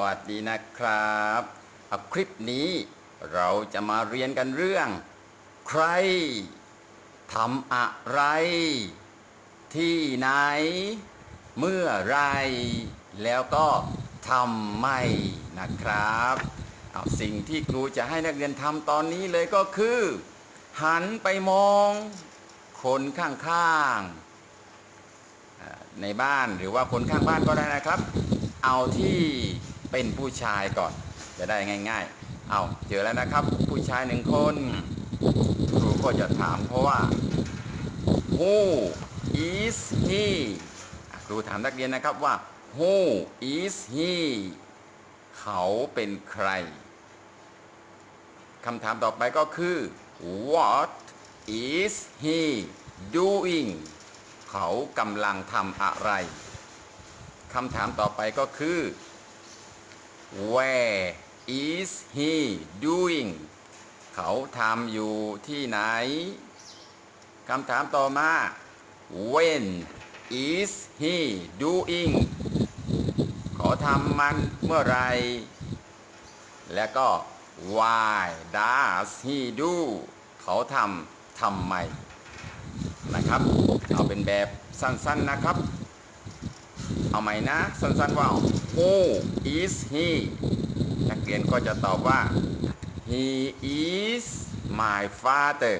วัสดีนะครับเอาคลิปนี้เราจะมาเรียนกันเรื่อง ใครทำอะไร ที่ไหน เมื่อไร แล้วก็ทำไม่นะครับเอาสิ่งที่ครูจะให้นักเรียนทำตอนนี้เลยก็คือ หันไปมอง คนข้างๆในบ้านหรือว่าคนข้างบ้านก็ได้นะครับ เอาที่ เป็นผู้ชายก่อน จะได้ง่าย ๆ เอาเจอแล้วนะครับ ผู้ชายหนึ่งคนครูก็จะถามเพราะว่า who is he ครูถามนักเรียนนะครับว่า who is he เขาเป็นใครคำถามต่อไปก็คือ what is he doing เขากำลังทำอะไรคำถามต่อไปก็คือ where is he doing เขาทำอยู่ที่ไหนคำถามต่อมา when is he doing เขาทำมันเมื่อไร และก็ why does he do เขาทำทำไมนะครับ เอาเป็นแบบสั้นๆนะครับ เอาใหม่นะสั้นๆว่า who is he นักเรียนก็จะตอบว่า he is my father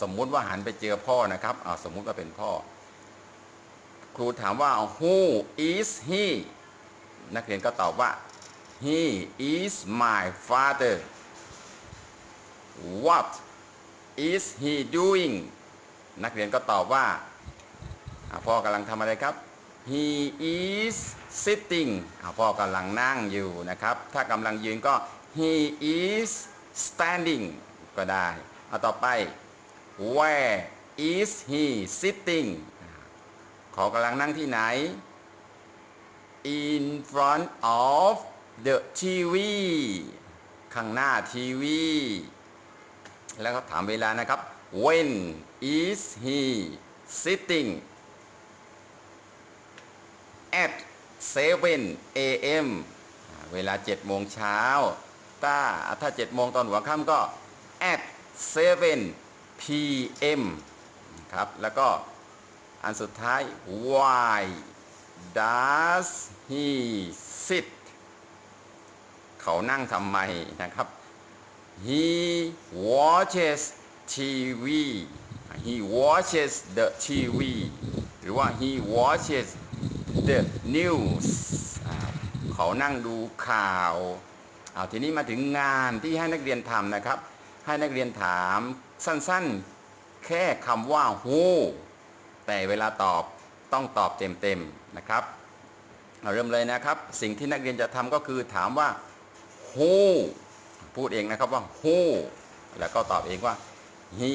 สมมุติว่าหันไปเจอพ่อนะครับเอาสมมุติว่าเป็นพ่อ ครูถามว่า who is he นักเรียนก็ตอบว่า he is my father what is he doing นักเรียนก็ตอบว่าอ่าพ่อกำลังทำอะไรครับ he is sitting พ่อกำลังนั่งอยู่นะครับ ถ้ากำลังยืนก็ he is standing ก็ได้เอาต่อไป where is he sitting เขากำลังนั่งที่ไหน in front of the TV ข้างหน้าทีวี แล้วก็ถามเวลานะครับ when is he sitting at 7 a.m. อ่าเวลา 7 โมงเช้าถ้าถ้า 7 โมงตอนหัวค่ำก็ at 7 p.m. ครับ แล้วก็อันสุดท้าย why does he sit เขานั่งทำไมนะครับ he watches TV he watches the TV หรือว่า he watches the news เขานั่งดูข่าวเอาทีนี้มาถึงงานที่ให้นักเรียนทำนะครับ ให้นักเรียนถามสั้นๆ แค่คำว่า who แต่เวลาตอบต้องตอบเต็มๆนะครับเอาเริ่มเลยนะครับ สิ่งที่นักเรียนจะทำก็คือถามว่า who พูดเองนะครับว่า who แล้วก็ตอบเองว่า he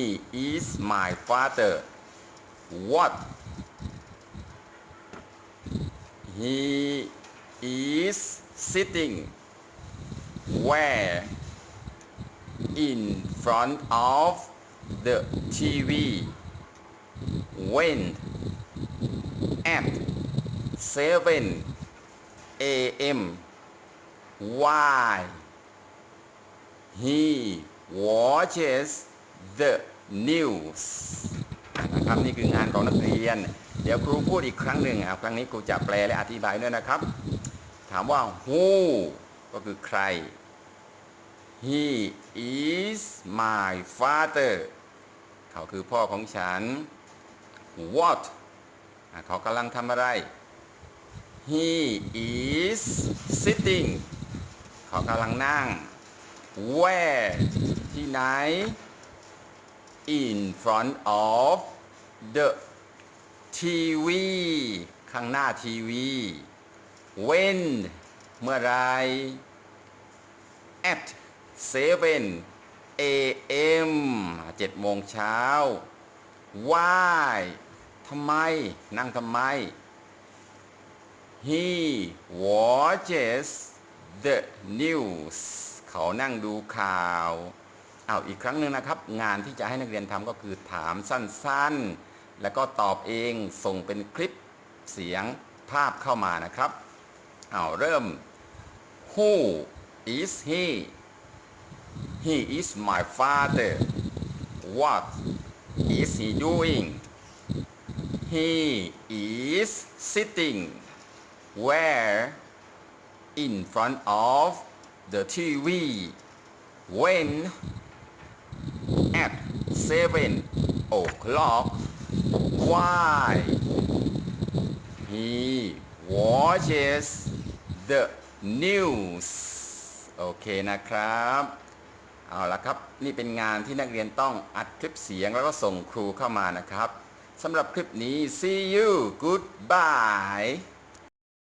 is my father what he is sitting where in front of the TV when at 7 a.m. why he watches the news นะครับนี่คืองานของนักเรียน เดี๋ยวครูพูดอีกครั้งหนึ่งครับครั้งนี้ครูจะแปลและอธิบายด้วยนะครับ ถามว่า who ก็คือใคร he is my father เขาคือพ่อของฉัน what เขากำลังทำอะไร he is sitting เขากำลังนั่ง where ที่ไหน in front of the TV ข้างหน้าทีวี when เมื่อไร at 7 a.m. 7โมงเช้า why ทำไม นั่งทำไม he watches the news เขานั่งดูข่าว เอาอีกครั้งหนึ่งนะครับ งานที่จะให้นักเรียนทำก็คือถามสั้นๆ แล้วก็ตอบเองส่งเป็นคลิปเสียงภาพเข้ามานะครับเอาเริ่ม Who is he He is my father What is he doing He is sitting where in front of the TV when at seven o'clock why he watches the news โอเคนะครับ เอาละครับ นี่เป็นงานที่นักเรียนต้องอัดคลิปเสียงแล้วก็ส่งครูเข้ามานะครับสำหรับคลิปนี้ see you goodbye